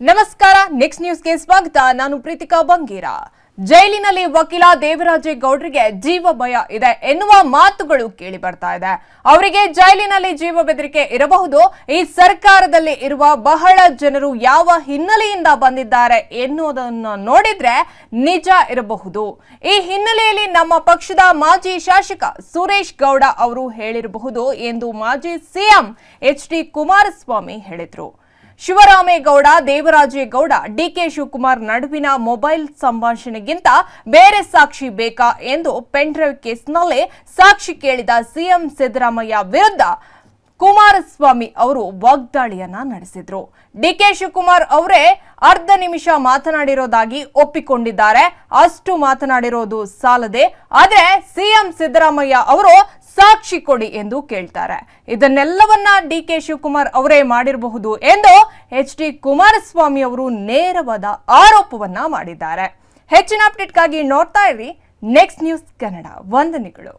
ನಮಸ್ಕಾರ ನೆಕ್ಸ್ಟ್ ನ್ಯೂಸ್ಗೆ ಸ್ವಾಗತ. ನಾನು ಪ್ರೀತಿಕಾ ಬಂಗೀರ. ಜೈಲಿನಲ್ಲಿ ವಕೀಲ ದೇವರಾಜೇಗೌಡರಿಗೆ ಜೀವ ಭಯ ಇದೆ ಎನ್ನುವ ಮಾತುಗಳು ಕೇಳಿ ಬರ್ತಾ ಇದೆ. ಅವರಿಗೆ ಜೈಲಿನಲ್ಲಿ ಜೀವ ಬೆದರಿಕೆ ಇರಬಹುದು. ಈ ಸರ್ಕಾರದಲ್ಲಿ ಇರುವ ಬಹಳ ಜನರು ಯಾವ ಹಿನ್ನೆಲೆಯಿಂದ ಬಂದಿದ್ದಾರೆ ಎನ್ನುವುದನ್ನು ನೋಡಿದ್ರೆ ನಿಜ ಇರಬಹುದು. ಈ ಹಿನ್ನೆಲೆಯಲ್ಲಿ ನಮ್ಮ ಪಕ್ಷದ ಮಾಜಿ ಶಾಸಕ ಸುರೇಶ್ ಗೌಡ ಅವರು ಹೇಳಿರಬಹುದು ಎಂದು ಮಾಜಿ ಸಿಎಂ ಎಚ್ ಡಿ ಕುಮಾರಸ್ವಾಮಿ ಹೇಳಿದ್ರು. ಶಿವರಾಮೇಗೌಡ, ದೇವರಾಜೇಗೌಡ, ಡಿಕೆ ಶಿವಕುಮಾರ್ ನಡುವಿನ ಮೊಬೈಲ್ ಸಂಭಾಷಣೆಗಿಂತ ಬೇರೆ ಸಾಕ್ಷಿ ಬೇಕಾ ಎಂದು ಪೆನ್ಡ್ರೈವ್ ಕೇಸ್ನಲ್ಲೇ ಸಾಕ್ಷಿ ಕೇಳಿದ ಸಿಎಂ ಸಿದ್ದರಾಮಯ್ಯ ವಿರುದ್ಧ ಕುಮಾರಸ್ವಾಮಿ ಅವರು ವಾಗ್ದಾಳಿಯನ್ನ ನಡೆಸಿದ್ರು. ಡಿ ಕೆ ಶಿವಕುಮಾರ್ ಅವರೇ ಅರ್ಧ ನಿಮಿಷ ಮಾತನಾಡಿರೋದಾಗಿ ಒಪ್ಪಿಕೊಂಡಿದ್ದಾರೆ. ಅಷ್ಟು ಮಾತನಾಡಿರೋದು ಸಾಲದೆ. ಆದ್ರೆ ಸಿಎಂ ಸಿದ್ದರಾಮಯ್ಯ ಅವರು ಸಾಕ್ಷಿ ಕೊಡಿ ಎಂದು ಕೇಳ್ತಾರೆ. ಇದನ್ನೆಲ್ಲವನ್ನ ಡಿ ಕೆ ಶಿವಕುಮಾರ್ ಅವರೇ ಮಾಡಿರಬಹುದು ಎಂದು ಎಚ್ ಡಿ ಕುಮಾರಸ್ವಾಮಿ ಅವರು ನೇರವಾದ ಆರೋಪವನ್ನ ಮಾಡಿದ್ದಾರೆ. ಹೆಚ್ಚಿನ ಅಪ್ಡೇಟ್ಗಾಗಿ ನೋಡ್ತಾ ಇರಿ. Next news Kannada. ವಂದನೆಗಳು.